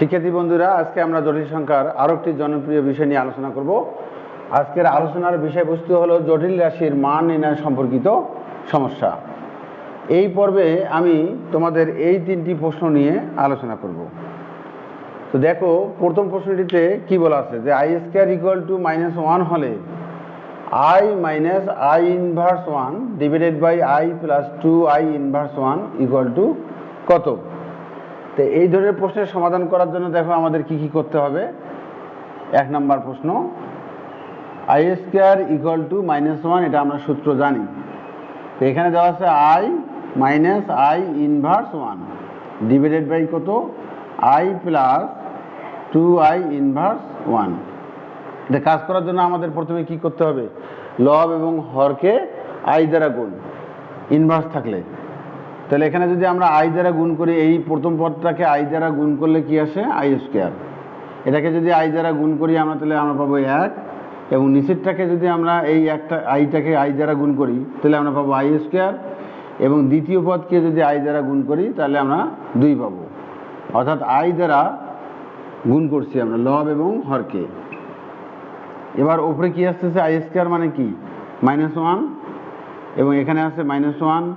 শিক্ষার্থী বন্ধুরা, আজকে আমরা জটিল সংখ্যার আরও একটি জনপ্রিয় বিষয় নিয়ে আলোচনা করব। আজকের আলোচনার বিষয়বস্তু হলো জটিল রাশির মান নির্ণয় সম্পর্কিত সমস্যা। এই পর্বে আমি তোমাদের এই তিনটি প্রশ্ন নিয়ে আলোচনা করব। তো দেখো, প্রথম প্রশ্নটিতে কি বলা আছে? যে I square equal to minus one হলে I minus I inverse one divided by I plus two I inverse one equal to কত? তো এই ধরনের প্রশ্নের সমাধান করার জন্য দেখো আমাদের কি কি করতে হবে। এক নাম্বার প্রশ্ন I square equal to minus one এটা আমরা সূত্র জানি। তো এখানে দেওয়া আছে I minus I inverse one divided by কত? I plus two I inverse one এটা কাজ করার জন্য আমাদের প্রথমে কি করতে হবে? লব এবং হরকে আই দ্বারা গুণ ইনভার্স থাকলে। তাহলে এখানে যদি আমরা আই দ্বারা গুণ করি, এই প্রথম পদটাকে আই দ্বারা গুণ করলে কি আসে? আই স্কোয়ার এটাকে যদি আই দ্বারা গুণ করি, আমরা তাহলে আমরা পাবো এক। এবং নিচেরটাকে যদি আমরা এই একটা আইটাকে আই দ্বারা গুণ করি, তাহলে আমরা পাবো আই স্কোয়ার এবং দ্বিতীয় পদকে যদি আই দ্বারা গুণ করি, তাহলে আমরা দুই পাবো। অর্থাৎ আই দ্বারা গুণ করছি আমরা, লব এবং হরকে। এবার ওপরে কি আসতেছে? আই স্কোয়ার মানে কি? মাইনাস ওয়ান এবং এখানে আছে মাইনাস ওয়ান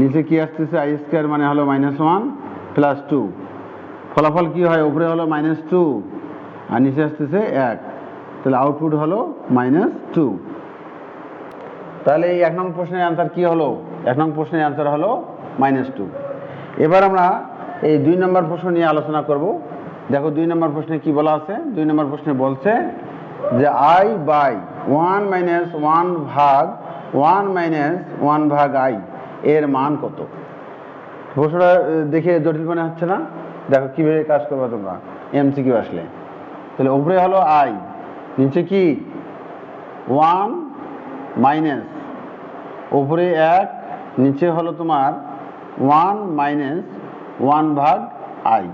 নিচে কি আসতেছে? আই স্কোয়ার মানে হলো মাইনাস ওয়ান প্লাস টু ফলাফল কি হয়? উপরে হলো মাইনাস টু আর নিচে আসতেছে এক। তাহলে আউটপুট হলো মাইনাস টু তাহলে এই এক নং প্রশ্নের অ্যান্সার কি হলো? এক নং প্রশ্নের অ্যান্সার হলো মাইনাস টু এবার আমরা এই দুই নম্বর প্রশ্ন নিয়ে আলোচনা করব। দেখো দুই নম্বর প্রশ্নে কি বলা আছে? দুই নম্বর প্রশ্নে বলছে যে I by one minus one ভাগ ওয়ান মাইনাস ওয়ান ভাগ আই এর মান কত? প্রশ্নটা দেখে জটিল মনে হচ্ছে না? দেখো, কীভাবে কাজ করবে তোমরা? এমসিকিউ আসলে। তাহলে উপরে হলো আই নিচে কি? ওয়ান মাইনাস উপরে এক, নিচে হলো তোমার ওয়ান মাইনাস ওয়ান ভাগ আই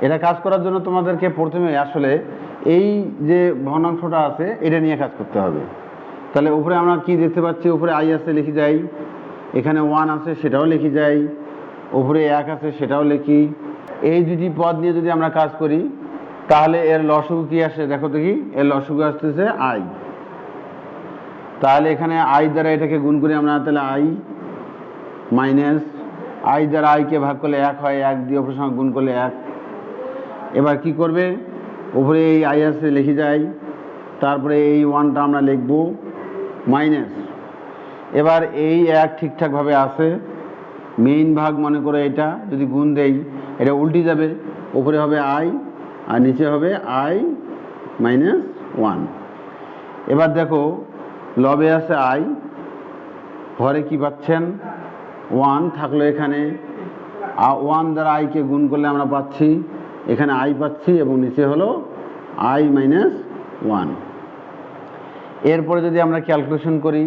এটা কাজ করার জন্য তোমাদেরকে প্রথমে আসলে এই যে ভগ্নাংশটা আছে, এটা নিয়ে কাজ করতে হবে। তাহলে উপরে আমরা কি দেখতে পাচ্ছি? উপরে আই আছে, লিখে যাই। এখানে ওয়ান আছে, সেটাও লিখে যাই। উপরে এক আছে, সেটাও লিখি। এই দুটি পদ নিয়ে যদি আমরা কাজ করি, তাহলে এর লসগু কি আসে? দেখো দেখি, এর লসগু আসতেছে আই তাহলে এখানে আই দ্বারা এটাকে গুণ করি আমরা, তাহলে আই মাইনাস আই দ্বারা আইকে ভাগ করলে এক হয়, এক দিয়ে অপরের সঙ্গে গুণ করলে এক। এবার কি করবে? উপরে এই আই আছে, লিখে যাই। তারপরে এই ওয়ানটা আমরা লিখব মাইনাস এবার এই এক ঠিকঠাকভাবে আছে। মেইন ভাগ মনে করে এটা, যদি গুণ দেই, এটা উল্টে যাবে। উপরে হবে আই আর নিচে হবে আই মাইনাস ওয়ান এবার দেখো, লবে আছে আই ঘরে কি পাচ্ছেন? ওয়ান থাকল এখানে। ওয়ান দ্বারা আইকে গুণ করলে আমরা পাচ্ছি। এখানে আই পাচ্ছি এবং নিচে হলো আই মাইনাস ওয়ান এরপরে যদি আমরা ক্যালকুলেশন করি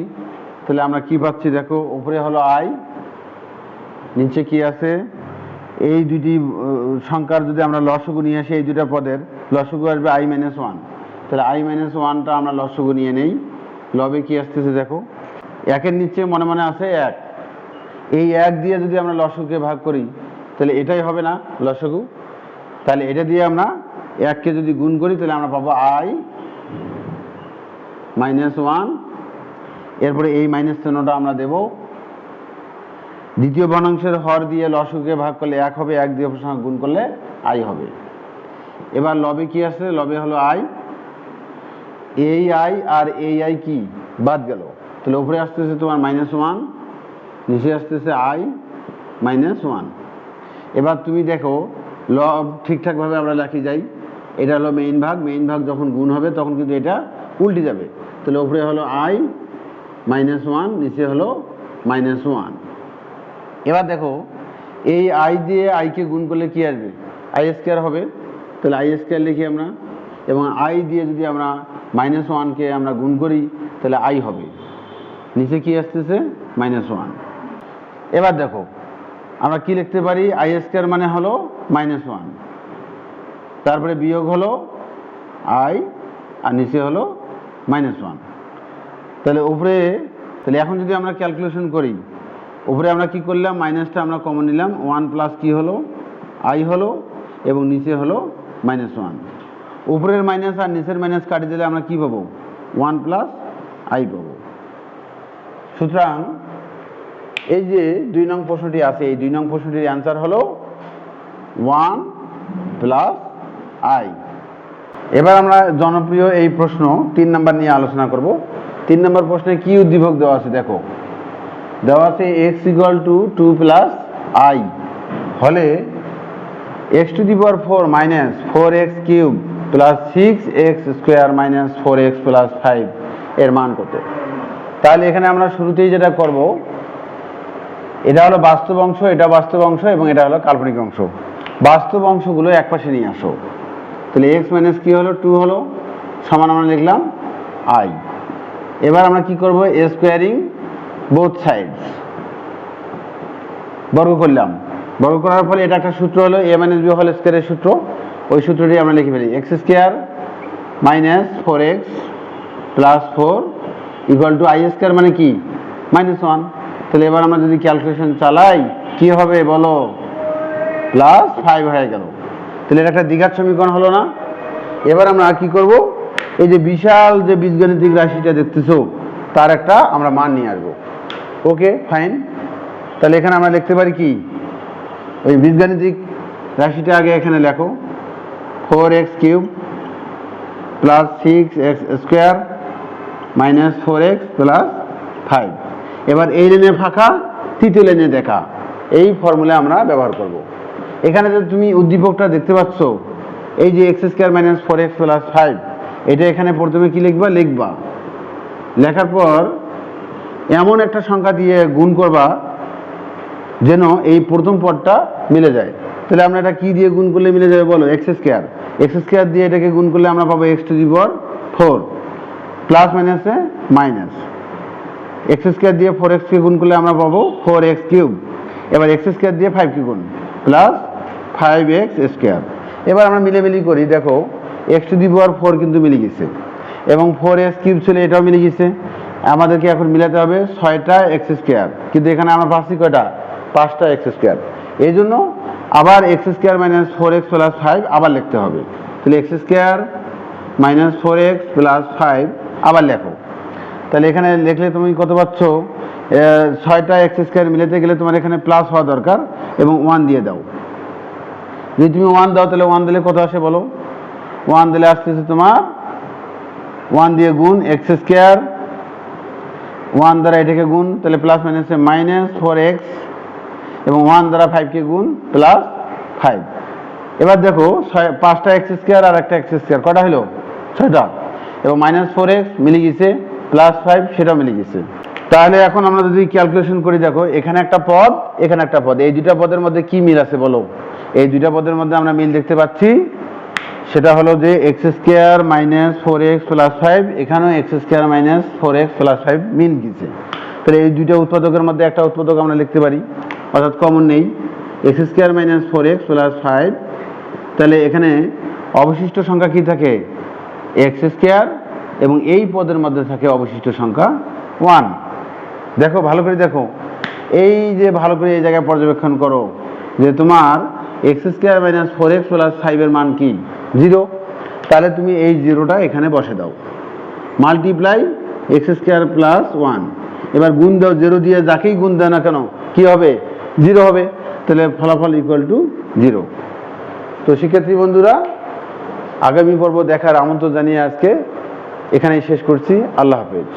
তাহলে আমরা কি পাচ্ছি দেখো, উপরে হলো আই নিচে কি আছে? এই দুটি সংখ্যার যদি আমরা লসগু নিয়ে আসি, এই দুটা পদের, লসগু আসবে আই মাইনাস ওয়ান তাহলে আই মাইনাস ওয়ানটা আমরা লসগু নিয়ে নেই। লবে কি আসতেছে দেখো? একের নিচে মনে মনে আছে এক। এই এক দিয়ে যদি আমরা লসগুকে ভাগ করি, তাহলে এটাই হবে না লসগু? তাহলে এটা দিয়ে আমরা এককে যদি গুণ করি, তাহলে আমরা পাবো আই মাইনাস ওয়ান এরপরে এই মাইনাস চিহ্নটা আমরা দেব। দ্বিতীয় বর্ণাংশের হর দিয়ে লসগুকে ভাগ করলে এক হবে, এক দিয়ে সঙ্গে গুণ করলে আই হবে। এবার লবে কি আছে লবে হলো আই। এই আই আর এই আই কি? বাদ গেল। তাহলে উপরে আসতেছে তোমার মাইনাস ওয়ান নিচে আসতেছে আই মাইনাস ওয়ান এবার তুমি দেখো, লব ঠিকঠাকভাবে আমরা লেখি যাই। এটা হলো মেইন ভাগ মেইন ভাগ যখন গুণ হবে তখন কিন্তু এটা উল্টে যাবে। তাহলে উপরে হলো আই মাইনাস ওয়ান, নিচে হলো মাইনাস ওয়ান। এবার দেখো, এই আই দিয়ে আইকে গুণ করলে কি আসবে? আই স্কোয়ার হবে। তাহলে আই স্কোয়ার লিখি আমরা, এবং আই দিয়ে যদি আমরা মাইনাস ওয়ানকে আমরা গুণ করি, তাহলে আই হবে। নিচে কি আসতেছে? Minus one. এবার দেখো, আমরা কি লিখতে পারি? আই স্কোয়ার মানে হলো মাইনাস ওয়ান। তারপরে বিয়োগ হলো আই, আর নিচে হলো মাইনাস ওয়ান। তাহলে উপরে, তাহলে এখন যদি আমরা ক্যালকুলেশন করি, উপরে আমরা কি করলাম? মাইনাসটা আমরা কমন নিলাম। ওয়ান প্লাস কি হলো? আই হলো এবং নিচে হলো মাইনাস ওয়ান উপরের মাইনাস আর নিচের মাইনাস কাটিয়ে দিলে আমরা কি পাবো? ওয়ান প্লাস আই পাবো। সুতরাং, এই যে দুই নং প্রশ্নটি আছে, এই দুই নং প্রশ্নটির অ্যান্সার হলো ওয়ান প্লাস আই এবার আমরা জনপ্রিয় এই প্রশ্ন তিন নাম্বার নিয়ে আলোচনা করব। তিন নম্বর প্রশ্নে কি উদ্দীপক দেওয়া আছে? দেখো। দেওয়া আছে X equal to two plus I হলে X to the power four minus four X cube plus six X square minus four X plus five এর মান কত? তাহলে এখানে আমরা শুরুতেই যেটা করব, এটা হলো বাস্তব অংশ, এটা বাস্তব অংশ এবং এটা হলো কাল্পনিক অংশ। বাস্তব অংশগুলো একপাশে নিয়ে আসো। তাহলে এক্স মাইনাস কি হলো? টু হলো। সমান আমরা লিখলাম আই এবার আমরা কি করব? এ স্কোয়ারিং বোথ সাইডস বর্গ করলাম। বর্গ করার ফলে এটা একটা সূত্র হলো এ মাইনাস বি হল স্কোয়ারের সূত্র। ওই সূত্রটি আমরা লিখে ফেলি। X square minus four X plus four equal to I square মানে কি? মাইনাস ওয়ান তাহলে এবার আমরা যদি ক্যালকুলেশন চালাই, কি হবে বলো? প্লাস ফাইভ হয়ে গেল। তাহলে এটা একটা দীঘার সমীকরণ হলো না। এবার আমরা কি করব? এই যে বিশাল যে বীজগণিতিক রাশিটা দেখতেছো, তার একটা আমরা মান নিয়ে আসব। ওকে ফাইন তাহলে এখানে আমরা লিখতে পারি কি? ওই বীজগাণিতিক রাশিটা আগে এখানে লেখো। Four X cube plus six X square minus four X plus five এবার এই লেনে ফাঁকা, তৃতীয় লেনে দেখা। এই ফর্মুলা আমরা ব্যবহার করব। এখানে যে তুমি উদ্দীপকটা দেখতে পাচ্ছ, এই যে X square minus four X plus five এটা এখানে প্রথমে কি লিখবা? লিখবা। লেখার পর এমন একটা সংখ্যা দিয়ে গুণ করবা যেন এই প্রথম পদটা মিলে যায়। তাহলে আমরা এটা কি দিয়ে গুণ করলে মিলে যাবে বলো? এক্স স্কোয়ার এক্স স্কোয়ার দিয়ে এটাকে গুণ করলে আমরা পাবো X to the power four plus মাইনাসে মাইনাস এক্স স্কোয়ার দিয়ে ফোর এক্সকে গুণ করলে আমরা পাবো ফোর এক্স কিউব এবার এক্স স্কোয়ার দিয়ে ফাইভকে গুণ। প্লাস ফাইভ এক্স স্কোয়ার এবার আমরা মিলেমিলি করি, দেখো। X to the power four কিন্তু মিলে গেছে। এবং ফোর এক্স কিউব ছিল, এটাও মিলে গেছে। আমাদেরকে এখন মিলাতে হবে ছয়টা এক্স স্কোয়ার কিন্তু এখানে আমরা পাচ্ছি কয়টা? পাঁচটা এক্স স্কোয়ার এই জন্য আবার X square minus four X plus five আবার লিখতে হবে। তাহলে X square minus four X plus five আবার লেখো। তাহলে এখানে লিখলে তুমি কত পাচ্ছ? ছয়টা এক্স স্কোয়ার মিলাতে গেলে তোমার এখানে প্লাস হওয়া দরকার এবং ওয়ান দিয়ে দাও। যদি তুমি ওয়ান দাও, তাহলে ওয়ান দিলে কত আসে বলো? ওয়ান দিলে আসতেছে তোমার ওয়ান দিয়ে গুণ এক্স স্কোয়ার। ওয়ান দ্বারা এটাকে গুণ, তাহলে প্লাস মাইনাসে মাইনাস ফোর এক্স এবং ওয়ান দ্বারা ফাইভকে গুণ প্লাস ফাইভ এবার দেখো ছয়, পাঁচটা এক্স স্কোয়ার আর একটা এক্স স্কোয়ার, কটা হলো? ছয়টা। এবং মাইনাস ফোর এক্স মিলে গেছে প্লাস ফাইভ সেটাও মিলে গেছে। তাহলে এখন আমরা যদি ক্যালকুলেশন করি, দেখো এখানে একটা পদ, এখানে একটা পদ। এই দুইটা পদের মধ্যে কি মিল আছে বলো? এই দুইটা পদের মধ্যে আমরা মিল দেখতে পাচ্ছি। সেটা হলো যে X square minus four X plus five এখানেও X square minus four X plus five মিল গেছে। তাহলে এই দুইটা উৎপাদকের মধ্যে একটা উৎপাদক আমরা লিখতে পারি, অর্থাৎ কমন নেই। X square minus four X plus five তাহলে এখানে অবশিষ্ট সংখ্যা কি থাকে? এক্স স্কোয়ার এবং এই পদের মধ্যে থাকে অবশিষ্ট সংখ্যা ওয়ান দেখো, ভালো করে দেখো। এই যে ভালো করে এই জায়গায় পর্যবেক্ষণ করো যে তোমার X square minus four X plus ফাইভের মান কি? জিরো, তাহলে তুমি এই জিরোটা এখানে বসে দাও। Multiply X square plus one এবার গুণ দাও জিরো দিয়ে যাকেই গুণ দাও না কেন, কি হবে? জিরো হবে। তাহলে ফলাফল ইকুয়াল টু জিরো তো শিক্ষার্থী বন্ধুরা, আগামী পর্ব দেখার আমন্ত্রণ জানিয়ে আজকে এখানেই শেষ করছি। আল্লাহ হাফেজ।